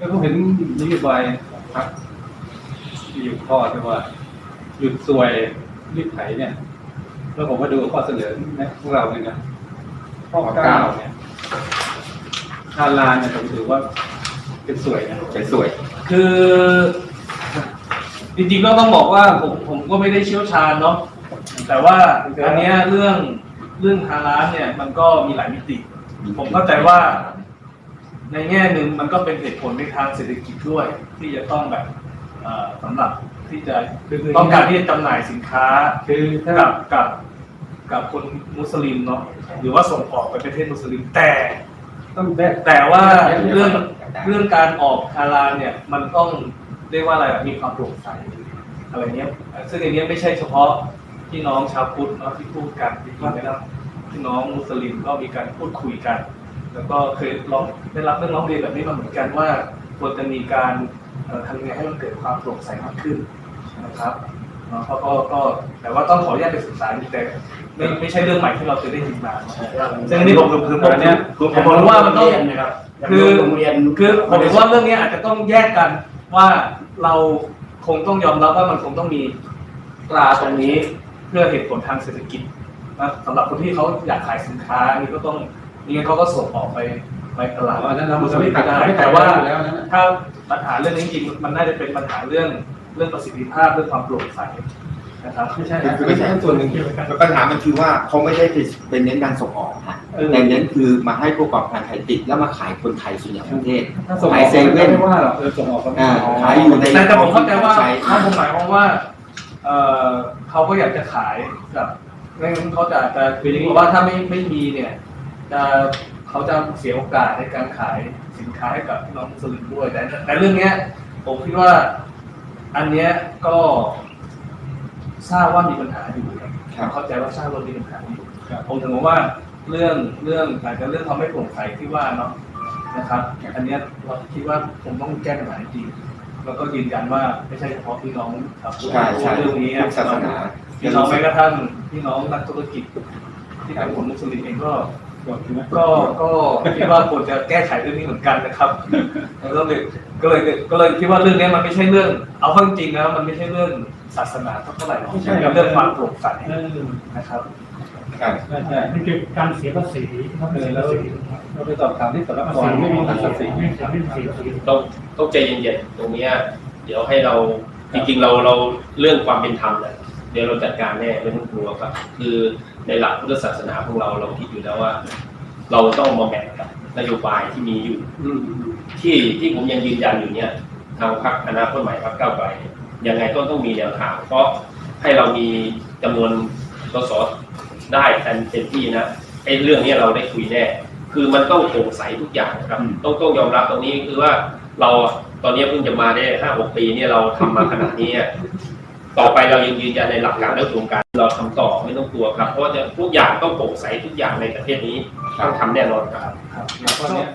แล้วผมเห็นนโยบายพักที่อยู่ข้อที่ว่า หยุดสวยรีดไถเนี่ย แล้วผมมาดูข้อเสนอนะพวกเราเนี่ยนะข้อเก้าเนี่ยทานลานเนี่ยผมถือว่าเป็นสวยนะเป็นสวย คือ จริงๆก็ต้องบอกว่าผมผมก็ไม่ได้เชี่ยวชาญเนาะแต่ว่าอันเนี้ยเรื่องเรื่องทางร้านเนี่ยมันก็มีหลายมิติ ผมเข้าใจว่า ในแง่หนึ่งมันก็เป็นเหตุผลในทางเศรษฐกิจด้วย ที่จะต้องแบบเอ่อสำหรับที่จะต้องการที่จะจำหน่ายสินค้าคือถ้ากับกับกับคนมุสลิมเนาะหรือว่าส่งออกไปประเทศมุสลิมแต่ต้องแบกแต่ว่าเรื่องเรื่องการออกฮาลาลเนี่ยมันต้องเรียกว่าอะไรอะมีความโปร่งใสอะไรเนี้ยซึ่งอันเนี้ยไม่ใช่เฉพาะพี่น้องชาวพุทธเนาะที่พูดกันจริงๆนะครับพี่น้องมุสลิมก็มีการพูดคุยกัน แล้วก็เคยร้องได้รับเรื่องร้องเรียนแบบนี้มาเหมือนกันว่าควรจะมีการเอ่อทำยังไงให้มันเกิดความโปร่งใสมากขึ้นนะครับเนาะก็ก็ก็แต่ว่าต้องขออนุญาตไปศึกษาดูแต่ไม่ไม่ใช่เรื่องใหม่ที่เราเคยได้ยินมาเนาะซึ่งอันนี้ผมผมผมผมเนี้ยผมผมรู้ว่ามันต้องนะครับคือโรงเรียนคือผมเห็นว่าเรื่องนี้อาจจะต้องแยกกันว่าเราคงต้องยอมรับว่ามันคงต้องมีตราตรงนี้เพื่อเหตุผลทางเศรษฐกิจนะสำหรับคนที่เขาอยากขายสินค้าอันนี้ก็ต้อง นี่งั้นเขาก็ส่งออกไปไปตลาดอันนั้นเรามุสลิมไม่ก็ตัดได้ไม่ตัดแต่ว่าอยู่แล้วนะถ้าปัญหาเรื่องนี้จริงๆมันน่าจะเป็นปัญหาเรื่องเรื่องประสิทธิภาพเรื่องความโปร่งใสนะครับไม่ใช่ไม่ใช่ส่วนหนึ่งปัญหามันคือว่าเขาไม่ได้เป็นเน้นการส่งออกฮะเออแต่เน้นคือมาให้ผู้ประกอบการไทยติดแล้วมาขายคนไทยส่วนใหญ่ประเทศถ้าส่งอขาอยกเซเว่นไม่ว่าหรอกเออส่งออกก็ไม่อ่าว่าขายอยู่ในแต่แต่ผมเข้าใจว่าใช้เขาคงหมายความว่าเออเขาก็อยากจะขายกับไม่งั้นเขาจะจะคืออย่างนี้ว่าถ้าไม่ไม่มีเนี่ย จะเขาจะเสียโอกาสในการขายสินค้าให้กับพี่น้องมุสลิมด้วยแต่แต่เรื่องเนี้ย ผมคิดว่าอันเนี้ยก็ทราบว่ามีปัญหาอยู่ครับครับเข้าใจว่าทราบว่ามีปัญหาอยู่ครับผมถึงบอกว่าเรื่องเรื่องอาจจะเรื่องความไม่โปร่งใสที่ว่าเนาะนะครับ อันเนี้ยเราคิดว่าคงต้องแก้ปัญหาจริงแล้วก็ยืนยันว่าไม่ใช่เฉพาะพี่น้องชาวพุทธใช่ใช่เรื่องนี้ทุกศาสนาพี่น้องแม้กระทั่งพี่น้องนักธุรกิจที่เป็นคนมุสลิมเองก็ ก็ก็คิดว่าควรจะแก้ไขเรื่องนี้เหมือนกันนะครับแล้วก็เลยก็เลยก็เลยคิดว่าเรื่องนี้มันไม่ใช่เรื่อง เอาเข้าจริงๆนะมันไม่ใช่เรื่องศาสนาเท่าไหร่หรอกไม่ใช่เป็นเรื่องความโปร่งใสเออนะครับใช่ใช่ใช่มันคือการเสียภาษีครับเออเสียแล้ภาวษีเราไปสอบถามที่สำนักงานไม่มีการตัดสินไม่เสียไม่เสียภาษีต้องต้องใจเย็นๆตรงเนี้ยเดี๋ยวให้เราจริงๆเราเราเรื่องความเป็นธรรมเนี่ยเดี๋ยวเราจัดการแน่ไม่ต้องกลัวครับ คือ ในหลักพุทธศาสนาของเราเราคิดอยู่แล้วว่า เราต้องมาแมทกับนโยบายที่มีอยู่ที่ที่ผมยังยืนยันอยู่เนี่ย ทางพรรคอนาคตใหม่พรรคก้าวไกลเนี่ยยังไงก็ต้องมีแนวทาง เพราะให้เรามีจำนวนสสได้เต็มเต็มที่นะไอ้เรื่องเนี้ยเราได้คุยแน่ คือมันต้องโปร่งใสทุกอย่างนะครับ ต้องต้องยอมรับตรงนี้คือว่าเราอะตอนนี้เพิ่งจะมาได้ห้าหกปีเนี่ยเราทำมาขนาดนี้อะ ต่อไปเรายังยืนยันในหลักการและโครงการเราทำต่อไม่ต้องกลัวครับ เพราะจะทุกอย่างต้องโปร่งใสทุกอย่างในประเทศนี้ต้องทำแน่นอนครับครับแล้วก็เนี้ย